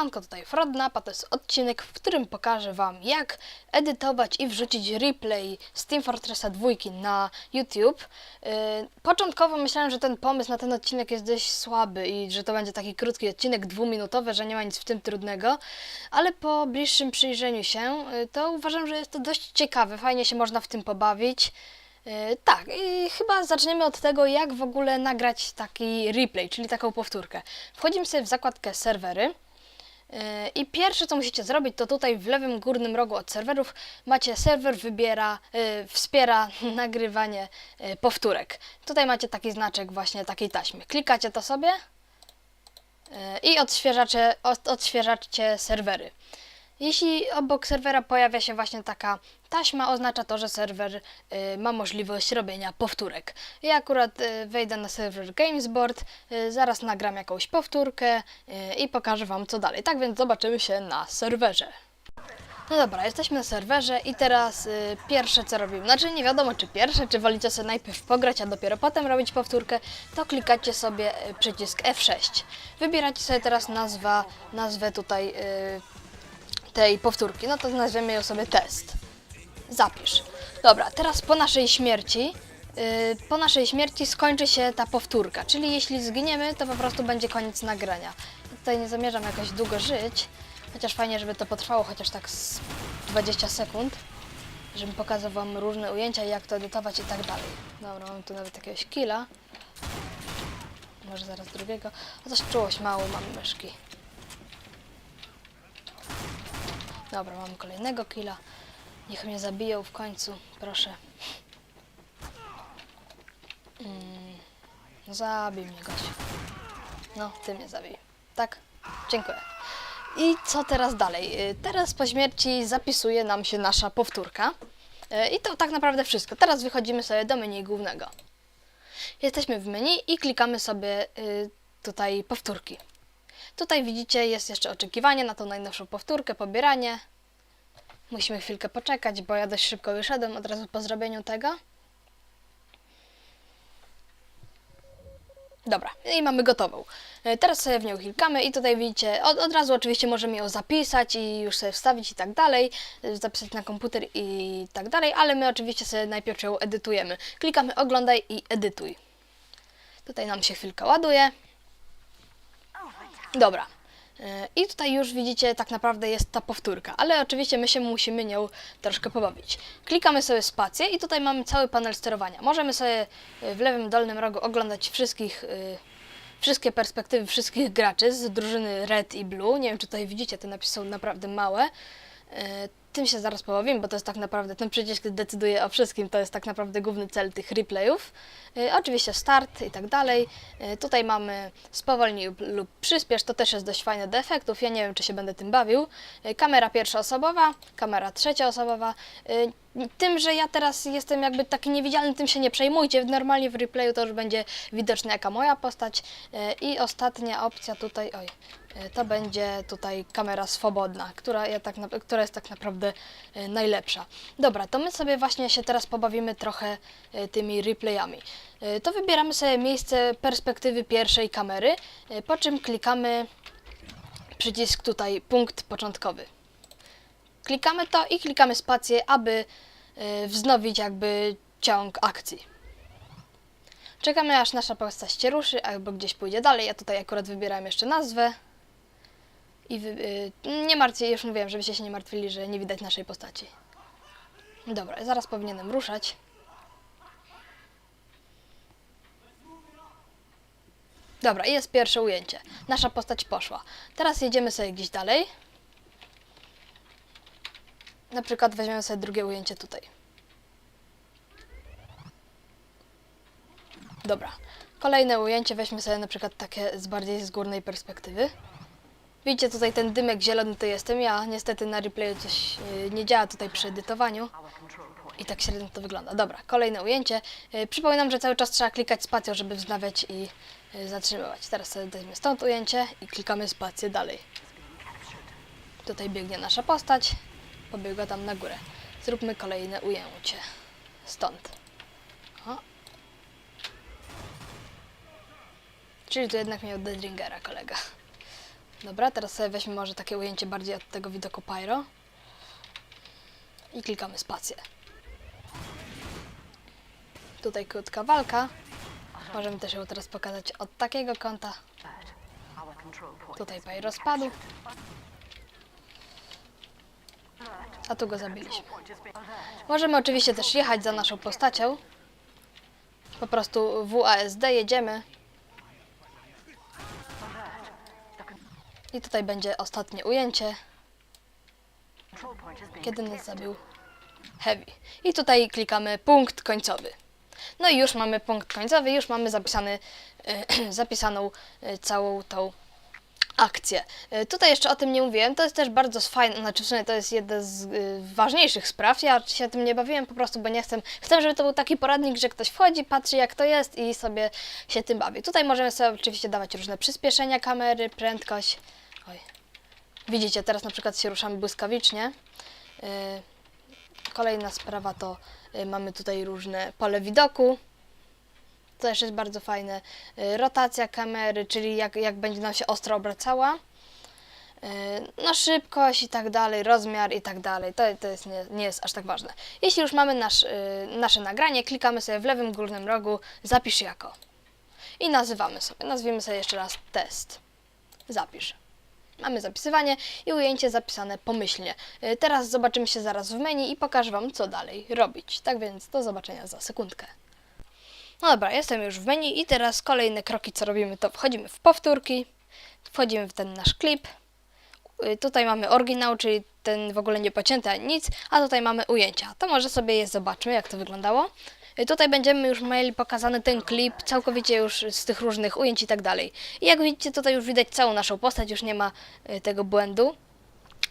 Siemanko, tutaj Frodnap, a to jest odcinek, w którym pokażę Wam jak edytować i wrzucić replay z Team Fortressa 2 na YouTube. Yy, początkowo myślałem, że ten pomysł na ten odcinek jest dość słaby i że to będzie taki krótki odcinek, dwuminutowy, że nie ma nic w tym trudnego, ale po bliższym przyjrzeniu się, yy, to uważam, że jest to dość ciekawe, fajnie się można w tym pobawić. Yy, tak, i chyba zaczniemy od tego, jak w ogóle nagrać taki replay, czyli taką powtórkę. Wchodzimy sobie w zakładkę serwery. Yy, I pierwsze co musicie zrobić, to tutaj w lewym górnym rogu od serwerów macie serwer wybiera, yy, wspiera nagrywanie yy, powtórek. Tutaj macie taki znaczek właśnie takiej taśmy. Klikacie to sobie i odświeżacie, od, odświeżacie serwery. Jeśli obok serwera pojawia się właśnie taka taśma, oznacza to, że serwer y, ma możliwość robienia powtórek. Ja akurat y, wejdę na serwer Gamesboard, y, zaraz nagram jakąś powtórkę y, i pokażę Wam co dalej. Tak więc zobaczymy się na serwerze. No dobra, jesteśmy na serwerze i teraz y, pierwsze co robimy, znaczy nie wiadomo czy pierwsze, czy wolicie sobie najpierw pograć, a dopiero potem robić powtórkę, to klikacie sobie y, przycisk F6. Wybieracie sobie teraz nazwa, nazwę tutaj y, tej powtórki, no to nazwiemy ją sobie test. Zapisz. Dobra, teraz po naszej śmierci, yy, po naszej śmierci skończy się ta powtórka, czyli jeśli zginiemy, to po prostu będzie koniec nagrania. Tutaj nie zamierzam jakoś długo żyć, chociaż fajnie, żeby to potrwało chociaż tak z 20 sekund, żebym pokazał Wam różne ujęcia, jak to edytować i tak dalej. Dobra, mamy tu nawet jakiegoś killa. Może zaraz drugiego. A coś czułość mało mamy myszki. Dobra, mamy kolejnego killa. Niech mnie zabiją w końcu, proszę. Mm, zabij mnie, Gosiu. No, ty mnie zabij. Tak? Dziękuję. I co teraz dalej? Y, Teraz po śmierci zapisuje nam się nasza powtórka. Y, I to tak naprawdę wszystko. Teraz wychodzimy sobie do menu głównego. Jesteśmy w menu i klikamy sobie y, tutaj powtórki. Tutaj widzicie, jest jeszcze oczekiwanie na tą najnowszą powtórkę, pobieranie. Musimy chwilkę poczekać, bo ja dość szybko wyszedłem od razu po zrobieniu tego. Dobra, i mamy gotową. E, Teraz sobie w nią klikamy i tutaj widzicie, od, od razu oczywiście możemy ją zapisać i już sobie wstawić i tak dalej, e, zapisać na komputer i tak dalej, ale my oczywiście sobie najpierw ją edytujemy. Klikamy oglądaj i edytuj. Tutaj nam się chwilkę ładuje. Dobra. E, I tutaj już widzicie, tak naprawdę jest ta powtórka, ale oczywiście my się musimy nią troszkę pobawić. Klikamy sobie spację i tutaj mamy cały panel sterowania. Możemy sobie e, w lewym dolnym rogu oglądać wszystkich, e, wszystkie perspektywy wszystkich graczy z drużyny Red i Blue. Nie wiem, czy tutaj widzicie, te napisy są naprawdę małe. Tym się zaraz pobawimy, bo to jest tak naprawdę, ten przycisk decyduje o wszystkim, to jest tak naprawdę główny cel tych replayów. E, Oczywiście start i tak dalej. E, Tutaj mamy spowolnij lub- przyspiesz, to też jest dość fajne do efektów, ja nie wiem, czy się będę tym bawił. E, Kamera pierwszoosobowa, kamera trzecioosobowa. Tym, że ja teraz jestem jakby taki niewidzialny, tym się nie przejmujcie. Normalnie w replayu to już będzie widoczna jaka moja postać. E, I ostatnia opcja tutaj, oj, e, to będzie tutaj kamera swobodna, która, ja tak która jest tak naprawdę e, najlepsza. Dobra, to my sobie właśnie się teraz pobawimy trochę tymi replayami. To wybieramy sobie miejsce perspektywy pierwszej kamery, po czym klikamy przycisk tutaj punkt początkowy. Klikamy to i klikamy spację, aby e, wznowić jakby ciąg akcji. Czekamy aż nasza postać się ruszy albo gdzieś pójdzie dalej. Ja tutaj akurat wybieram jeszcze nazwę. I wy, y, nie martwcie, już mówiłem, żebyście się nie martwili, że nie widać naszej postaci. Dobra, zaraz powinienem ruszać. Dobra, jest pierwsze ujęcie. Nasza postać poszła. Teraz jedziemy sobie gdzieś dalej. Na przykład weźmiemy sobie drugie ujęcie tutaj. Dobra. Kolejne ujęcie weźmy sobie na przykład takie z bardziej z górnej perspektywy. Widzicie tutaj ten dymek zielony to jestem ja. Niestety na replayu coś yy, nie działa tutaj przy edytowaniu. I tak średnio to wygląda. Dobra, kolejne ujęcie. Yy, przypominam, że cały czas trzeba klikać spacją, żeby wznawiać i yy, zatrzymywać. Teraz sobie weźmiemy stąd ujęcie i klikamy spację dalej. Tutaj biegnie nasza postać. Pobiegła tam na górę. Zróbmy kolejne ujęcie. Stąd. O. Czyli tu jednak miał Deadringera kolega. Dobra, teraz sobie weźmy może takie ujęcie bardziej od tego widoku Pyro. I klikamy spację. Tutaj krótka walka. Możemy też ją teraz pokazać od takiego kąta. Tutaj Pyro spadł. A tu go zabiliśmy. Możemy oczywiście też jechać za naszą postacią. Po prostu WASD jedziemy. I tutaj będzie ostatnie ujęcie, kiedy nas zabił Heavy. I tutaj klikamy punkt końcowy. No i już mamy punkt końcowy, już mamy zapisany, zapisaną e, całą tą akcję. E, Tutaj jeszcze o tym nie mówiłem, to jest też bardzo fajne, znaczy w sumie to jest jedna z y, ważniejszych spraw. Ja się tym nie bawiłem po prostu, bo nie chcę, chcę, żeby to był taki poradnik, że ktoś wchodzi, patrzy jak to jest i sobie się tym bawi. Tutaj możemy sobie oczywiście dawać różne przyspieszenia kamery, prędkość. Oj. Widzicie, teraz na przykład się ruszamy błyskawicznie. Y, Kolejna sprawa to y, mamy tutaj różne pole widoku. To też jest bardzo fajne. Y, Rotacja kamery, czyli jak, jak będzie nam się ostro obracała. Y, No szybkość i tak dalej, rozmiar i tak dalej. To, to jest nie, nie jest aż tak ważne. Jeśli już mamy nasz, y, nasze nagranie, klikamy sobie w lewym górnym rogu zapisz jako. I nazywamy sobie. Nazwijmy sobie jeszcze raz test. Zapisz. Mamy zapisywanie i ujęcie zapisane pomyślnie. Teraz zobaczymy się zaraz w menu i pokażę Wam, co dalej robić. Tak więc do zobaczenia za sekundkę. No dobra, jestem już w menu i teraz kolejne kroki, co robimy, to wchodzimy w powtórki, wchodzimy w ten nasz klip. Y, Tutaj mamy oryginał, czyli ten w ogóle nie pocięty ani nic, a tutaj mamy ujęcia. To może sobie je zobaczmy, jak to wyglądało. Y, Tutaj będziemy już mieli pokazany ten klip, całkowicie już z tych różnych ujęć i tak dalej. I jak widzicie, tutaj już widać całą naszą postać, już nie ma y, tego błędu.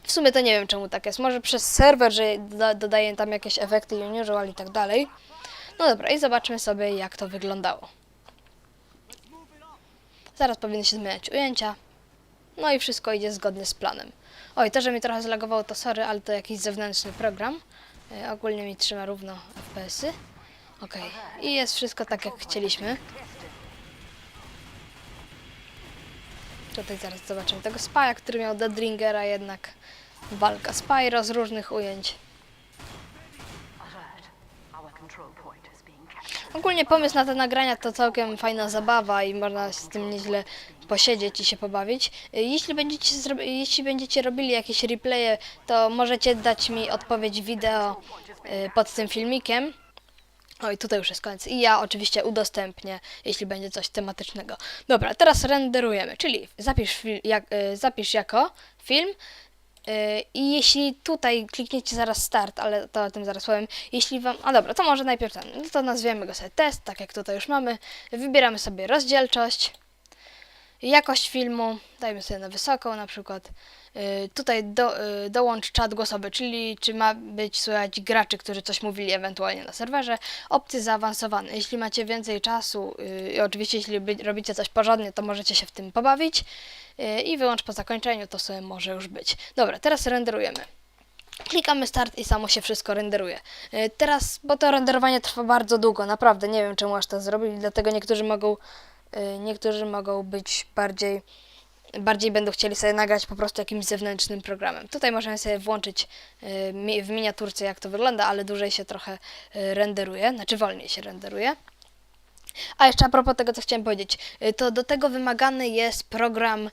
W sumie to nie wiem czemu tak jest. Może przez serwer, że doda- dodaje tam jakieś efekty unusual i tak dalej. No dobra, i zobaczmy sobie, jak to wyglądało. Zaraz powinny się zmieniać ujęcia. No i wszystko idzie zgodnie z planem. Oj, to, że mi trochę zlagowało, to sorry, ale to jakiś zewnętrzny program. E, ogólnie mi trzyma równo FPS-y. Okej, i jest wszystko tak, jak chcieliśmy. Tutaj zaraz zobaczymy tego Spy'a, który miał Deadringera, jednak walka Spyro z różnych ujęć. Ogólnie pomysł na te nagrania to całkiem fajna zabawa i można z tym nieźle posiedzieć i się pobawić. Jeśli będziecie, jeśli będziecie robili jakieś replaye, to możecie dać mi odpowiedź wideo y, pod tym filmikiem. Oj, tutaj już jest koniec. I ja oczywiście udostępnię, jeśli będzie coś tematycznego. Dobra, teraz renderujemy, czyli zapisz, jak, y, zapisz jako film. Y, I jeśli tutaj klikniecie zaraz start, ale to o tym zaraz powiem. Jeśli wam. A dobra, to może najpierw ten. No to nazwiemy go sobie test, tak jak tutaj już mamy. Wybieramy sobie rozdzielczość, jakość filmu, dajmy sobie na wysoką na przykład. Y, Tutaj do, y, dołącz czat głosowy, czyli czy ma być słychać graczy, którzy coś mówili ewentualnie na serwerze. Opcje zaawansowane. Jeśli macie więcej czasu y, i oczywiście jeśli robicie coś porządnie, to możecie się w tym pobawić. I wyłącz po zakończeniu, to sobie może już być. Dobra, teraz renderujemy. Klikamy start i samo się wszystko renderuje. Teraz, bo to renderowanie trwa bardzo długo, naprawdę nie wiem czemu aż to zrobili, dlatego niektórzy mogą, niektórzy mogą być bardziej, bardziej będą chcieli sobie nagrać po prostu jakimś zewnętrznym programem. Tutaj możemy sobie włączyć y, w miniaturce jak to wygląda, ale dłużej się trochę y, renderuje, znaczy wolniej się renderuje. A jeszcze a propos tego, co chciałem powiedzieć, y, to do tego wymagany jest program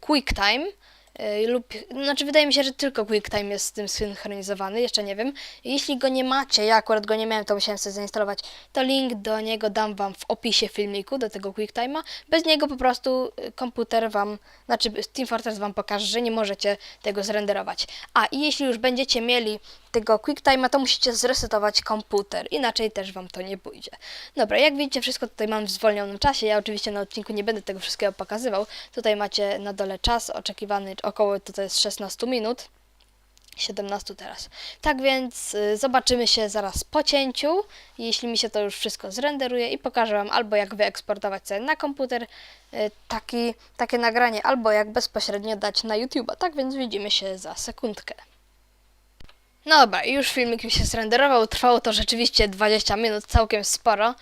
QuickTime. Y, Lub, znaczy wydaje mi się, że tylko QuickTime jest z tym synchronizowany, jeszcze nie wiem. Jeśli go nie macie, ja akurat go nie miałem, to musiałem sobie zainstalować, to link do niego dam Wam w opisie filmiku, do tego QuickTime'a. Bez niego po prostu y, komputer Wam, znaczy Team Fortress Wam pokaże, że nie możecie tego zrenderować. A i jeśli już będziecie mieli tego QuickTime'a, to musicie zresetować komputer, inaczej też Wam to nie pójdzie. Dobra, jak widzicie, wszystko tutaj mam w zwolnionym czasie. Ja oczywiście na odcinku nie będę tego wszystkiego pokazywał. Tutaj macie na dole czas oczekiwany, około tutaj jest 16 minut. 17 teraz. Tak więc y, zobaczymy się zaraz po cięciu, jeśli mi się to już wszystko zrenderuje i pokażę Wam albo jak wyeksportować sobie na komputer y, taki, takie nagranie, albo jak bezpośrednio dać na YouTube'a. Tak więc widzimy się za sekundkę. No dobra, już filmik mi się zrenderował. Trwało to rzeczywiście 20 minut, całkiem sporo.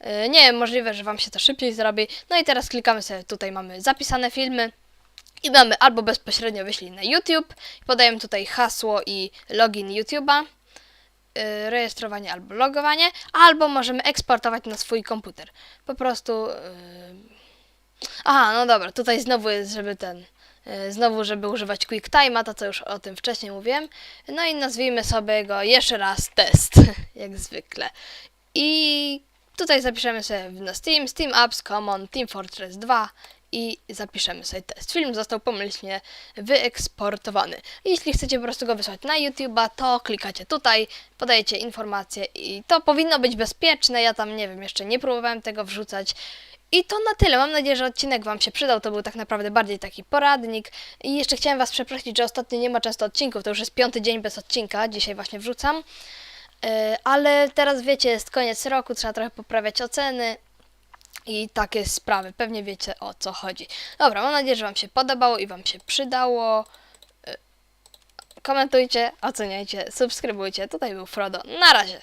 Yy, Nie możliwe, że Wam się to szybciej zrobi. No i teraz klikamy sobie, tutaj mamy zapisane filmy. I mamy albo bezpośrednio wyślij na YouTube, podajemy tutaj hasło i login YouTube'a, y, rejestrowanie albo logowanie, albo możemy eksportować na swój komputer. Po prostu. y, Aha, no dobra, tutaj znowu jest, żeby ten. y, Znowu, żeby używać QuickTime'a, to co już o tym wcześniej mówiłem. No i nazwijmy sobie go jeszcze raz test, jak zwykle. I tutaj zapiszemy sobie na Steam, Steam Apps, Common, Team Fortress 2 i zapiszemy sobie test. Film został pomyślnie wyeksportowany. Jeśli chcecie po prostu go wysłać na YouTube'a, to klikacie tutaj, podajecie informacje i to powinno być bezpieczne. Ja tam nie wiem, jeszcze nie próbowałem tego wrzucać. I to na tyle. Mam nadzieję, że odcinek Wam się przydał. To był tak naprawdę bardziej taki poradnik. I jeszcze chciałem Was przeprosić, że ostatnio nie ma często odcinków. To już jest piąty dzień bez odcinka. Dzisiaj właśnie wrzucam. Yy, ale teraz wiecie, jest koniec roku, trzeba trochę poprawiać oceny i takie sprawy. Pewnie wiecie o co chodzi. Dobra, mam nadzieję, że Wam się podobało i Wam się przydało. Yy, Komentujcie, oceniajcie, subskrybujcie. Tutaj był Frodo. Na razie.